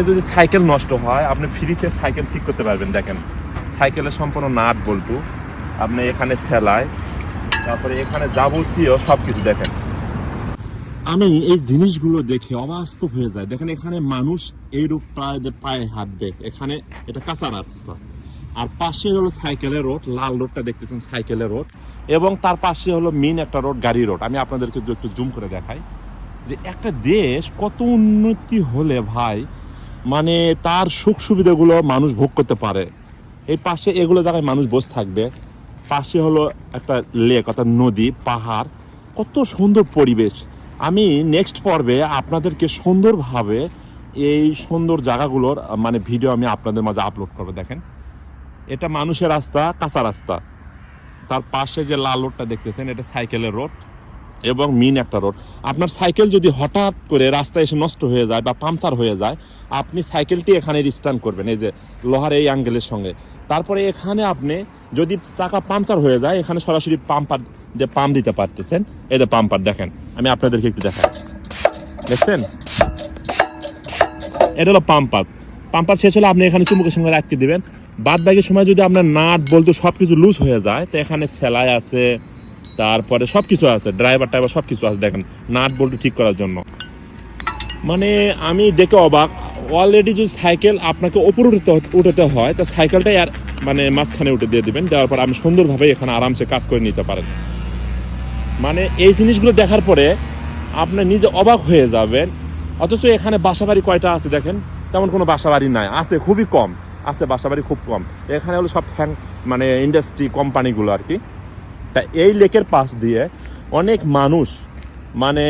যদি সাইকেল নষ্ট হয়, আপনি ফ্রিতে সাইকেল ঠিক করতে পারবেন, দেখেন। সাইকেলের সম্পূর্ণ নাট বল্টু, আপনি এখানে সেলাই, তারপরে এখানে যাবতীয় সব কিছু দেখেন। আমি এই জিনিসগুলো দেখে অবাস্তব হয়ে যায় দেখেন, এখানে মানুষ এইরূপ প্রায় পায়ে হাঁটবে এখানে এটা কাঁচা রাস্তা। আর পাশে হলো সাইকেলের রোড, লাল রোডটা দেখতেছেন সাইকেলের রোড। এবং তার পাশে হলো মেন একটা রোড, গাড়ি রোড। আমি আপনাদেরকে একটু জুম করে দেখাই। যে একটা দেশ কত উন্নতি হলে ভাই মানে তার সুখ সুবিধাগুলো মানুষ ভোগ করতে পারে। এই পাশে এগুলো জায়গায় মানুষ বসে থাকবে। পাশে হলো একটা লেক অর্থাৎ নদী, পাহাড়। কত সুন্দর পরিবেশ। আমি নেক্সট পর্বে আপনাদেরকে সুন্দরভাবে এই সুন্দর জায়গাগুলোর মানে ভিডিও আমি আপনাদের মাঝে আপলোড করব, দেখেন। এটা মানুষের রাস্তা, কাঁচা রাস্তা। তার পাশে যে লাল রোডটা দেখতেছেন, এটা সাইকেলের রোড। এবং মিন একটা রোড আপনার সাইকেল যদি হঠাৎ করে রাস্তায় এসে নষ্ট হয়ে যায় বা পাংচার হয়ে যায়, আপনি সাইকেলটি এখানে রিস্টার্ন করবেন, এই যে লোহার এই অ্যাঙ্গেলের সঙ্গে। তারপরে এখানে আপনি যদি চাকা পাংচার হয়ে যায়, এখানে সরাসরি পাম্পার যে পাম্প দিতে পারতেছেন। এই যে পাম্পার দেখেন, আমি আপনাদেরকে একটু দেখাই। দেখছেন? এটা হলো পাম্পার পাম্পার শেষ হলে আপনি এখানে চুমুকের সঙ্গে আটকে দিবেন। বাদ বাকি সময় যদি আপনার নাট বলতে সব কিছু লুজ হয়ে যায়, তো এখানে সেলাই আছে তারপরে সব কিছু আছে ড্রাইভার টাইভার সব কিছু আছে, দেখেন, নাট বল্টু ঠিক করার জন্য। মানে আমি দেখে অবাক অলরেডি যদি সাইকেল আপনাকে ওপরে উঠতে উঠাতে হয়, তা সাইকেলটাই আর মানে মাঝখানে উঠে দিয়ে দেবেন, দেওয়ার পর আপনি সুন্দরভাবে এখানে আরামসে কাজ করে নিতে পারেন। মানে এই জিনিসগুলো দেখার পরে আপনি নিজে অবাক হয়ে যাবেন, অথচ এখানে বাসাবাড়ি কয়টা আছে দেখেন, তেমন কোনো বাসাবাড়ি নাই, আছে খুবই কম, আছে বাসাবাড়ি খুব কম। এখানে হলো সব ফ্যান মানে ইন্ডাস্ট্রি কোম্পানিগুলো আর কি। তা এই লেকের পাশ দিয়ে অনেক মানুষ মানে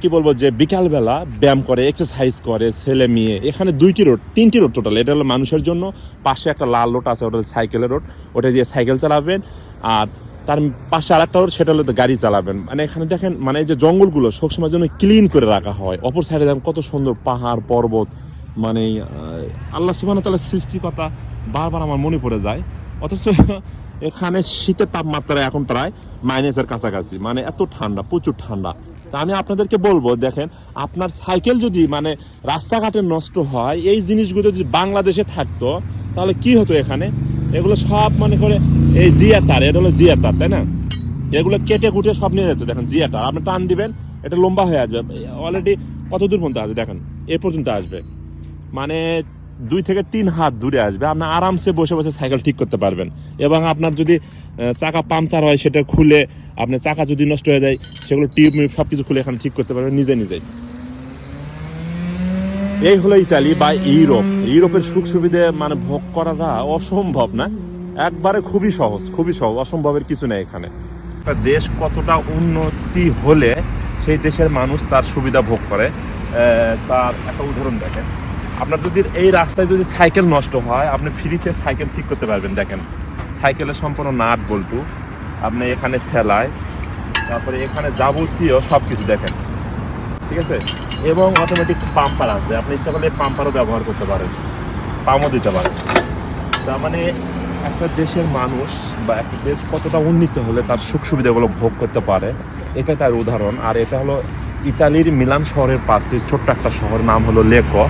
কি বলব যে বিকালবেলা ব্যায়াম করে এক্সারসাইজ করে, ছেলে মেয়ে, এখানে দুইটি রোড তিনটি রোড টোটাল এটা হলো মানুষের জন্য। পাশে একটা লাল রোড আছে, ওটা সাইকেলের রোড ওটা দিয়ে সাইকেল চালাবেন। আর তার পাশে আর একটা রোড সেটা হলো গাড়ি চালাবেন। মানে এখানে দেখেন মানে যে জঙ্গলগুলো সবসময় জন্য ক্লিন করে রাখা হয়। অপর সাইডে দেখেন কত সুন্দর পাহাড়, পর্বত মানে আল্লাহ সুবাহ তাল্লাহ সৃষ্টিকতা বারবার আমার মনে পড়ে যায়। অথচ এখানে শীতের তাপমাত্রা এখন প্রায় মাইনাসের কাছাকাছি মানে এত ঠান্ডা, প্রচুর ঠান্ডা। তা আমি আপনাদেরকে বলব, দেখেন, আপনার সাইকেল যদি মানে রাস্তাঘাটে নষ্ট হয়, এই জিনিসগুলো যদি বাংলাদেশে থাকতো, তাহলে কি হতো এখানে? এগুলো সব মনে করে, এই জিয়া তার এটা হলো জিয়া তার তাই না? এগুলো কেটে কুটে সব নিয়ে যেত, দেখেন জিয়া তার আপনি টান দিবেন, এটা লম্বা হয়ে আসবে। অলরেডি কত দূর পর্যন্ত আসবে দেখেন, এ পর্যন্ত আসবে। মানে দুই থেকে তিন হাত দূরে আসবে। আপনি আরামসে বসে বসে সাইকেল ঠিক করতে পারবেন। এবং আপনার যদি চাকা পাংচার হয়, সেটা খুলে আপনার চাকা যদি নষ্ট হয়ে যায়, সেগুলো টিউব সব কিছু খুলে এখানে ঠিক করতে পারবেন নিজে নিজেই। এই হলো ইতালি বা ইউরোপ। ইউরোপের সুখ সুবিধে মানে ভোগ করাটা অসম্ভব না? একবারে খুবই সহজ খুবই সহজ, অসম্ভবের কিছু নেই এখানে। একটা দেশ কতটা উন্নতি হলে সেই দেশের মানুষ তার সুবিধা ভোগ করে? তার একটা উদাহরণ দেখেন। আপনার যদি এই রাস্তায় যদি সাইকেল নষ্ট হয়, আপনি ফ্রিতে সাইকেল ঠিক করতে পারবেন। দেখেন, সাইকেলের সম্পূর্ণ নাট বল্টু। আপনি এখানে সেলাই, তারপরে এখানে যাবতীয় সব কিছু দেখেন। ঠিক আছে? এবং অটোমেটিক পাম্পার আছে। আপনি ইচ্ছা করলে পাম্পারও ব্যবহার করতে পারেন। পাম্পও দিতে পারেন। তার মানে একটা দেশের মানুষ বা একটা দেশ কতটা উন্নীত হলে তার সুখ সুবিধাগুলো ভোগ করতে পারে, এটাই তার উদাহরণ। আর এটা হলো ইতালির মিলান শহরের পাশে ছোট্ট একটা শহর নাম হলো লেকো।